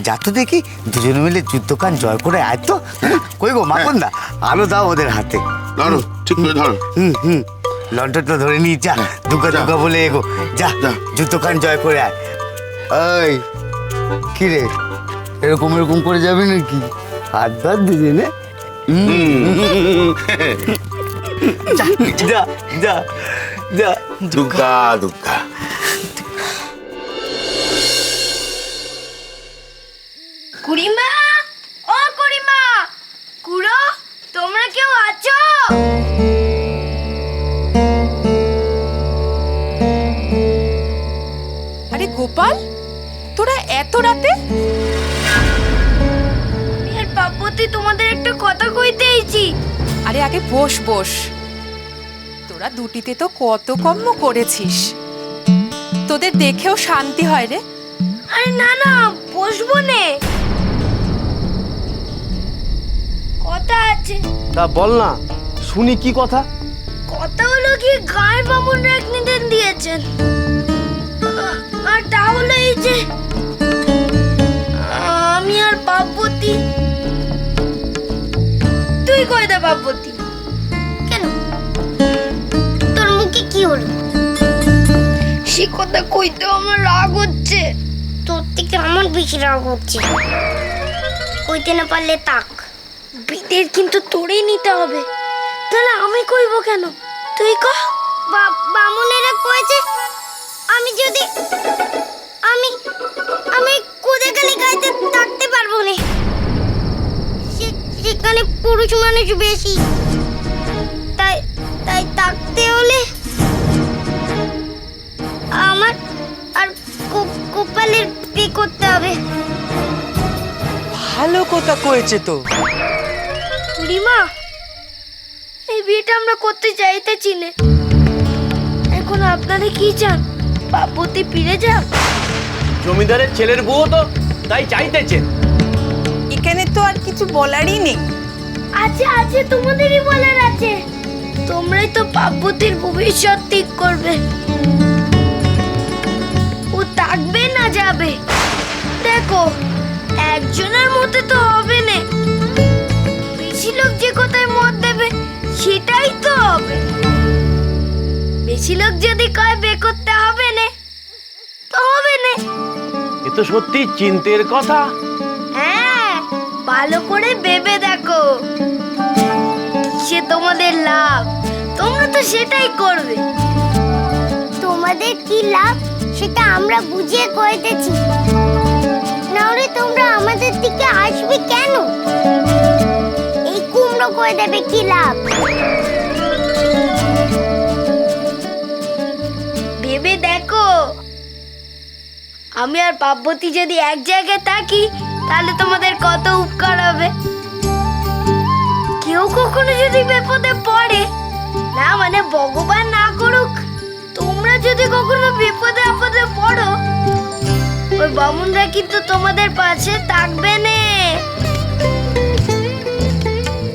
যা তো দেখি দুজনে মিলে যুদ্ধকান জয় করে আয় তো। হ্যাঁ? কই গো মাখন দা আলো দাও ওদের হাতে। ধরো ঠিক করে ধরো। হুম হুম। লন্ঠনটা ধরে নিয়ে যা দুর্গা যা। দুর্গা বলে এগো। যা। যুদ্ধকান জয় করে আয়। ওই কি রে? এরকম এরকম করে যাবি নাকি? হাত ধর দুজনে? যা যা যা যা। দুর্গা দুর্গা এত রাতে? এর পাপতি তোমাদের একটা কথা কইতে এইছি আরে আগে বস বস। তোরা দুটিতে তো কত কর্ম করেছিস। তোদের দেখেও শান্তি হয় রে। আরে না না বসবো নে। কথা আছে। তা বল না শুনি কি কথা? কথা হলো কি গায়ে বামুনরা এক নিদেন দিয়েছেন। আর তা হলো এই যে আমি আর পাপতি তুই কই দে পাপতি কেন? তোর মুখে কি হলো? সে কথা কইতে আমার রাগ হচ্ছে। তোর থেকে আমার বেশি রাগ হচ্ছে? কইতে না পারলে তাক। বিদের কিন্তু তোরেই নিতে হবে। তাহলে আমি কইব কেন? তুই কহ। বামুনেরা কয়েছে আমি যদি আমি আমি কুদেখানে গাইতে থাকতে পারব না। সেখানে পুরুষ মানুষ বেশি। তাই তাই থাকতে হলে আমার আর কপালের পে করতে হবে। ভালো কথা কয়েছে তো। রিমা এই বিয়েটা আমরা করতে চাইতেছি না। এখন আপনারা কি চান? বাপতি ফিরে যাক জমিদারের ছেলের বউ তো তাই চাইতেছেন এখানে তো আর কিছু বলারই নেই। আছে আছে তোমাদেরই বলার আছে। তোমরাই তো পার্বতীর ভবিষ্যৎ ঠিক করবে। ও থাকবে না যাবে। দেখো একজনের মতে তো হবে না। বেশি লোক যে কোথায় মত দেবে সেটাই তো হবে। বেশি লোক যদি কয় তো সত্যি চিন্তের কথা। হ্যাঁ ভালো করে ভেবে দেখো। সে তোমাদের লাভ তোমরা তো সেটাই করবে। তোমাদের কি লাভ সেটা আমরা বুঝিয়ে কইতেছি। নাহলে তোমরা আমাদের দিকে আসবে কেন? এই কুমড়ো কই দেবে কি লাভ? আমি আর পার্বতী যদি এক জায়গায় থাকি, তাহলে তোমাদের কত উপকার হবে? কেউ কখনো যদি বিপদে পড়ে, না মানে ভগবান না করুক, তোমরা যদি কখনো বিপদে আপদে পড়ো, ওই বামুনরা কিন্তু তোমাদের পাশে থাকবে না।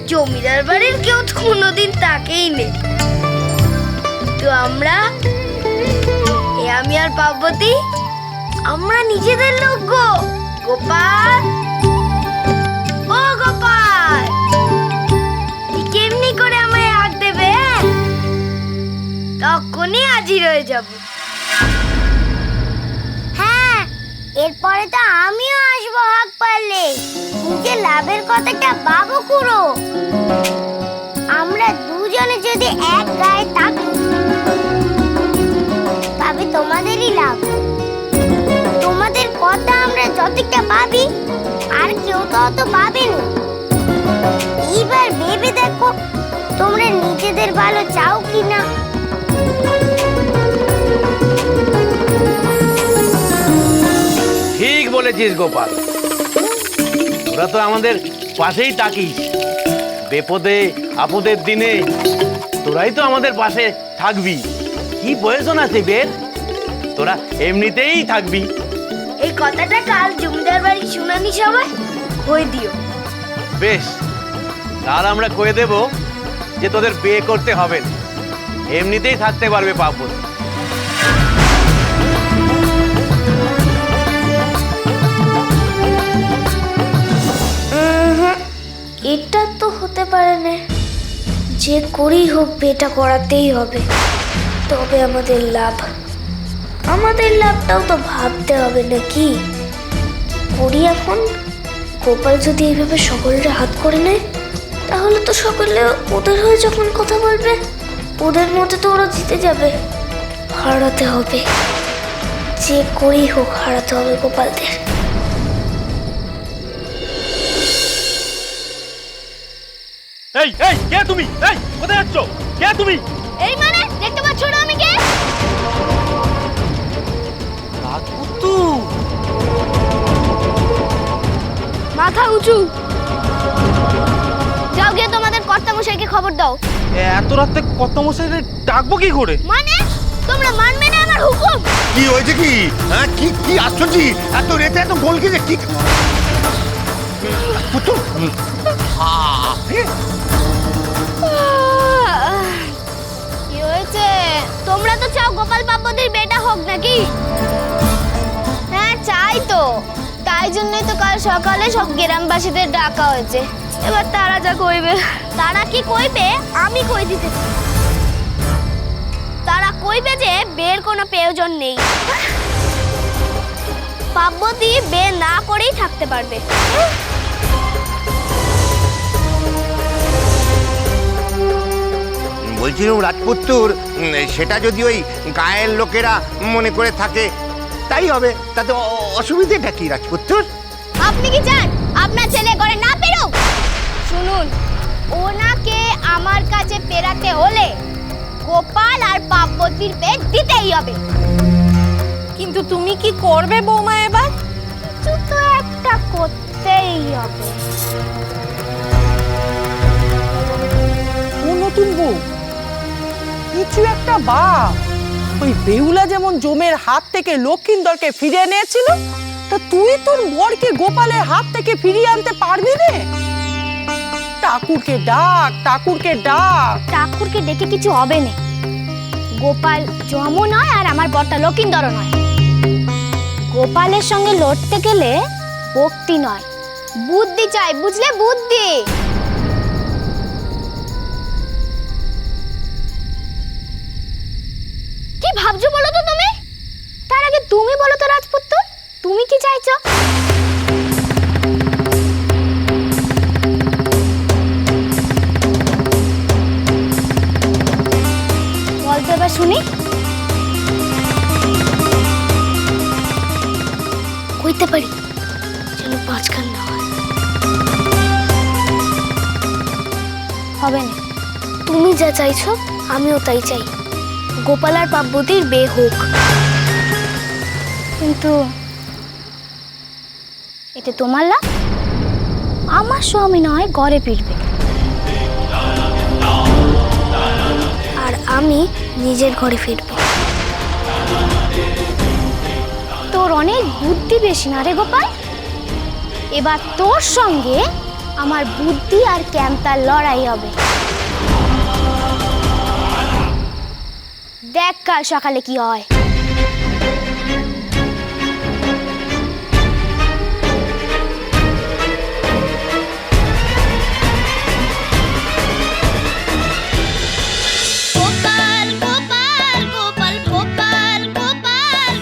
জমিদার বাড়ির কেউ কোনোদিন তাকেই নেই তো আমরা আমি আর পার্বতী আমরা নিজেদের লোক গোপাল। ও গোপাল। কেমনি করে আমায় আগ দেবে হ্যাঁ? তখনই হাজির হয়ে যাব। হ্যাঁ এরপরে তো আমিও আসব হাক পারলে। নিজের লাভের কথাটা বাবু কুড়ো। আমরা দুজনে যদি এক গায়ে থাকি তবে তোমাদেরই লাভ। কথা আমরা যতটা পাবি, আর কেউ তো অত পাবেনি এইবার ভেবে দেখো, তোমরা নিজেদের ভালো চাও কি না ঠিক বলেছিস, গোপাল। তোরা তো আমাদের পাশেই তাকিস বিপদে, আপদের দিনে তোরাই তো আমাদের পাশে থাকবি। কি প্রয়োজন আছে বের তোরা এমনিতেই থাকবি। কথাটা কাল জমিদার বাড়ি শুনানি সবাই কই দিও। বেশ কাল আমরা কয়ে দেব যে তোদের বিয়ে করতে হবে না। এমনিতেই থাকতে পারবে পাপু এটা তো হতে পারে না। যে করেই হোক বেটা করাতেই হবে। তবে আমাদের লাভ আমাদের লাভটাও তো ভাবতে হবে নাকি? করি এখন। গোপাল যদি এইভাবে সকলের হাত করে নেয়, তাহলে তো সকলে ওদের হয়ে যখন কথা বলবে, ওদের মধ্যে তো ওরা জিতে যাবে। হারাতে হবে। যে করেই হোক হারাতে হবে গোপালদের। এই এই, কে তুমি? এই, কোথায় যাচ্ছ? কে তুমি? উঁচু। যাও গিয়ে তোমাদের কর্তা মশাইকে খবর দাও। এত রাতে কত মশাই ডাকবো কি করে? মানে? তোমরা মানবে না আমার হুকুম? কি হয়েছে কি? হ্যাঁ কি কি আশ্চর্য? এত রেতে এত গোল কি যে কি পুত্র কি হয়েছে? তোমরা তো চাও গোপাল বাবুদের বেটা হোক নাকি? হ্যাঁ চাই তো। তাই জন্যই তো কাল সকালে সব গ্রামবাসীদের ডাকা হয়েছে। এবার তারা যা কইবে, তারা কি কইবে, আমি কই দিতেছি। তারা কইবে যে বের কোনো প্রয়োজন নেই। পার্বতী বে না করেই থাকতে পারবে। বলছিলাম রাজপুত্তর সেটা যদি ওই গায়ের লোকেরা মনে করে থাকে তাই হবে তাতে অসুবিধেটা কি রাজপুত্তর আপনি কি চান? আপনার ছেলে করে না পেরুক শুনুন ওনাকে আমার কাছে পেরাতে হলে গোপাল আর পার্বতীর পেট দিতেই হবে। কিন্তু তুমি কি করবে বৌমা এবার? কিছু তো একটা করতেই হবে। ও নতুন বউ। কিছু একটা বা ওই বেহুলা যেমন জমের হাত থেকে লক্ষিন্দরকে ফিরিয়ে এনেছিল তা তুই তোর বরকে গোপালের হাত থেকে ফিরিয়ে আনতে পারবি রে ঠাকুরকে ডাক ঠাকুরকে ডাক। ঠাকুরকে ডেকে কিছু হবে না। গোপাল জমও নয় আর আমার বরটা লকিন্দরও নয়। গোপালের সঙ্গে লড়তে গেলে ভক্তি নয়। বুদ্ধি চাই, বুঝলে বুদ্ধি? কি ভাবছ বলো তো তুমি? তার আগে তুমি বলো তো রাজপুত্র, তুমি কি চাইছো? বল তো এবার শুনি। কইতে পারি যেন পাঁচখান না হবে না। তুমি যা চাইছো, আমিও তাই চাই। গোপাল আর পার্বতীর বে হোক। কিন্তু এতে তোমার লাভ? আমার স্বামী নয় ঘরে ফিরবে। আর আমি নিজের ঘরে ফিরব। তোর অনেক বুদ্ধি বেশি না রে গোপাল? এবার তোর সঙ্গে আমার বুদ্ধি আর ক্যাম্পার লড়াই হবে। দেখ কাল সকালে কি হয়। গোপাল গোপাল গোপাল গোপাল গোপাল